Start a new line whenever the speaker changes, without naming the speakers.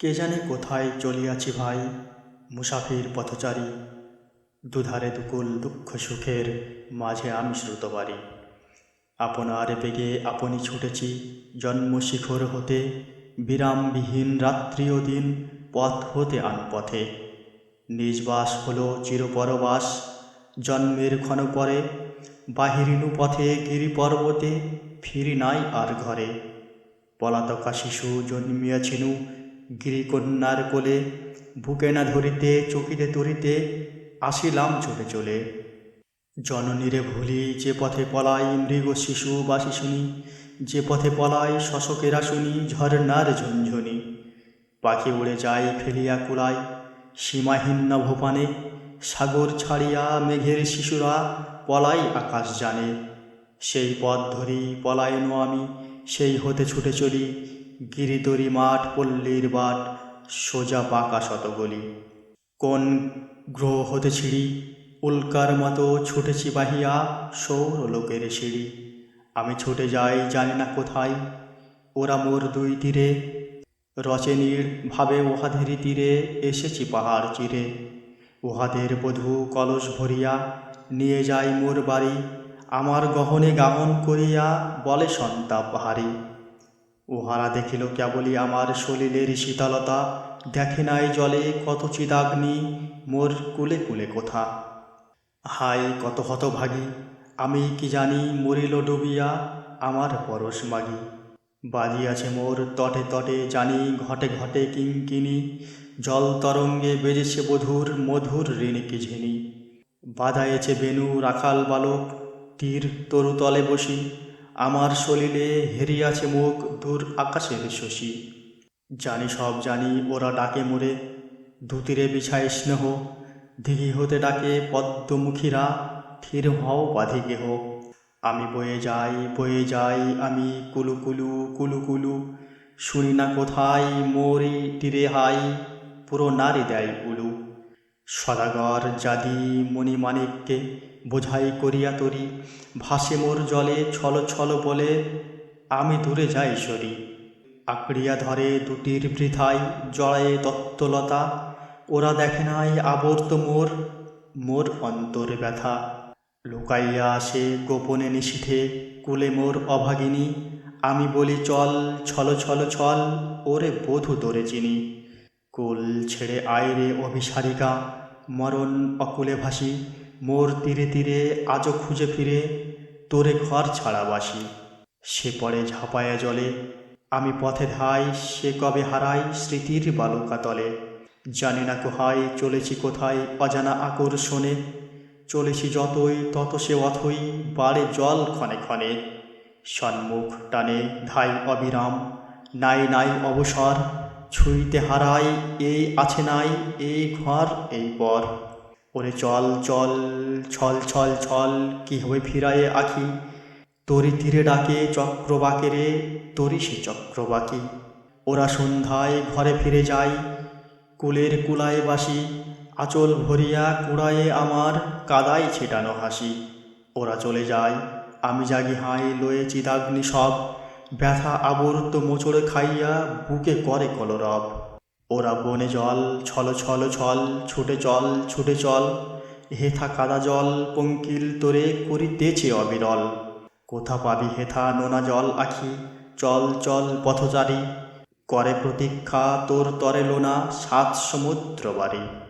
কে জানে কোথায় চলিয়াছি ভাই, মুসাফির পথচারী। দুধারে দুকুল দুঃখ সুখের মাঝে আমি শ্রুত শ্রুতবারি আপনার বেগে আপনি ছুটেছি জন্ম শিখর হতে, বিরামবিহীন রাত্রি ও দিন পথ হতে আন পথে নিজবাস হলো চিরপরবাস, জন্মের ক্ষণ পরে, বাহিরিনু পথে গিরি পর্বতে ফিরি নাই আর ঘরে। পলাতকা শিশু জন্মিয়াছিনু গিরিকন্যার কোলে, বুকে না ধরিতে, চকিতে তরিতে আসিলাম চলে চলে। জননীরে ভুলি যে পথে পলাই মৃগ শিশু বা শিশুনি, যে পথে পলাই শশকেরা শুনি ঝর্ণার ঝুনঝুনি। পাখি উড়ে যায়, ফেলিয়া কুলায়, সীমাহীন নভোপানে, সাগর ছাড়িয়া মেঘের শিশুরা পলাই আকাশ জানে। সেই পথ ধরি পলায়ন আমি, সেই হতে ছুটে চলি গিরিতরি মাঠ, পল্লীর বাট, সোজা পাকা শতগলি। কোন গ্রহ হতে ছিঁড়ি? উল্কার মতো ছুটেছি বাহিয়া সৌর লোকের সিঁড়ি। আমি ছুটে যাই জানি না কোথায়। ওরা মোর দুই তীরে। রচেনীর ভাবে উহাদেরই তীরে এসেছি পাহাড় চিরে। উহাদের বধূ কলস ভরিয়া, নিয়ে যাই মোর বাড়ি। আমার গহনে গাহন করিয়া বলে সন্তাপ হারি। উহারা দেখিল কেবলই আমার সলিলের শীতলতা, দেখে নাই জলে কত চিদাগ্নি, মোর কুলে কুলে কোথা। হায়, কত হতভাগী, আমি কি জানি মরিল ডুবিয়া আমার পরশ মাগি। বাজিয়াছে মোর তটে তটে জানি ঘটে ঘটে কিঙ্কিনি জল তরঙ্গে বেজেছে বধুর মধুর ঋণিকি ঝিনি। বাজায়েছে বেনু রাখাল বালক, তীর তরুতলে বসি আমার সলিলে হেরিয়াছে মুখ দূর আকাশের শশী। জানি সব জানি, ওরা ডাকে মোরে। ধুতিরে বিছায় স্নেহ, দিঘি হতে ডাকে পদ্মমুখীরা। থির হও বাধি কেহ। আমি বয়ে যাই বয়ে যাই, আমি কুলু কুলু কুলু কুলু। শুনি না কোথায় মোরি তীরে হাই, পুরো নারী দেয় উলু। সদাগর জাদি মণিমাণিককে বোঝাই করিয়া তরি। ভাসে মোর জলে ছল ছল বলে, আমি দূরে যাই সরি। আঁকড়িয়া ধরে দুটির বৃথায় জড়ায়ে তত্ত্বলতা। ওরা দেখে নাই আবর্ত মোর মোর অন্তর ব্যথা। লুকাইয়া আসে গোপনে নিশীথে, কুলে মোর অভাগিনী, আমি বলি চল, ছল ছল ছল, ওরে বধূ তোরে চিনি। কুল ছেড়ে আয়রে অভিসারিকা, মরণ অকুলে ভাসি। মোর তীরে তীরে আজও খুঁজে ফিরে, তোরে ঘর ছাড়া বাসি। সে পরে ঝাঁপায়া জলে, আমি পথে ধাই, সে কবে হারাই স্মৃতির বালুকা তলে। জানি না কোহায়, চলেছি কোথায় অজানা আকর্ষণে। চলেছি যতই, তত সে অথই, বাড়ে জল ক্ষণে ক্ষণে। সন্মুখ টানে ধাই অবিরাম, নাই নাই অবসর, ছুঁইতে হারাই, এই আছে নাই, এই ঘর, এই পর। ওরে চল চল, ছল ছল ছল, কি হবে ফিরায়ে আখি? তরি তীরে ডাকে চক্রবাকে রে তরি সে চক্রবাকি। ওরা সন্ধ্যায় ঘরে ফিরে যায়, কুলের কুলায় বাসি, আঁচল ভরিয়া কুড়ায়ে আমার কাদায় ছেটানো হাসি। ওরা চলে যায়, আমি জাগি হাই লয়ে চিতাগ্নি সব, ব্যথা আবর্ত মোচড়ে খাইয়া বুকে করে কলরব। ওরা বনে জল, ছল ছল ছল, ছুটে চল ছুটে চল। হেথা কাদা জল পঙ্কিল তোরে করিতেছে অবিরল। কোথা পাবি হেথা নোনা জল, আখি? চল চল, পথচারী। করে প্রতীক্ষা তোর তরে লোনা সাত সমুদ্র বাড়ি।